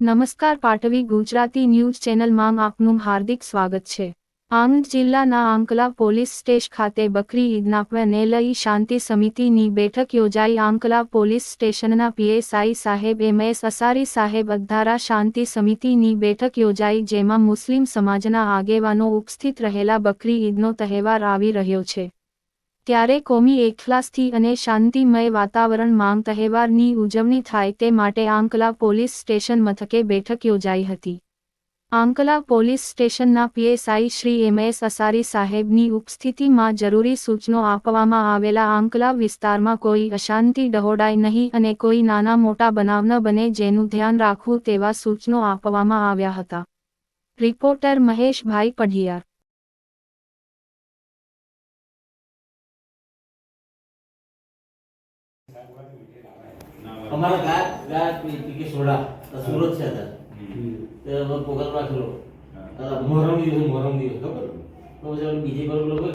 નમસ્કાર પાટવી ગુજરાતી ન્યૂઝ ચેનલમાં આપનું હાર્દિક સ્વાગત છે. આણંદ જિલ્લાના આંકલા પોલીસ સ્ટેશન ખાતે બકરી ઈદના પર્વને લઈ શાંતિ સમિતિની બેઠક યોજાઈ. આંકલા પોલીસ સ્ટેશનના પીએસઆઈ સાહેબ એમ એસ અસારી સાહેબ અધારા શાંતિ સમિતિની બેઠક યોજાઈ, જેમાં મુસ્લિમ સમાજના આગેવાનો ઉપસ્થિત રહેલા બકરી ઈદનો તહેવાર આવી રહ્યો છે. ત્યારે કોમી એકલાસથી અને શાંતિમય વાતાવરણ માંગ તહેવારની ઉજવણી થાય તે માટે આંકલા પોલીસ સ્ટેશન મથકે બેઠક યોજાઈ હતી. આંકલા પોલીસ સ્ટેશનના PSI Shri M S Asari સાહેબની ઉપસ્થિતિમાં જરૂરી સૂચનો આપવામાં આવેલા આંકલા વિસ્તારમાં કોઈ અશાંતિ ડહોડાય નહીં અને કોઈ નાના મોટા બનાવ ન બને જેનું ધ્યાન રાખવું તેવા સૂચનો આપવામાં આવ્યા હતા. રિપોર્ટર મહેશભાઈ પઢિયાર અમારા ગા ગા પીકે સોડા તો સુરત છે હતા તે અમે પ્રોગ્રામ રાખેલો અ, મોહરમ દિવસ મોહરમ દિવસ ખબર તો પછી અમે બીજી પર લોકો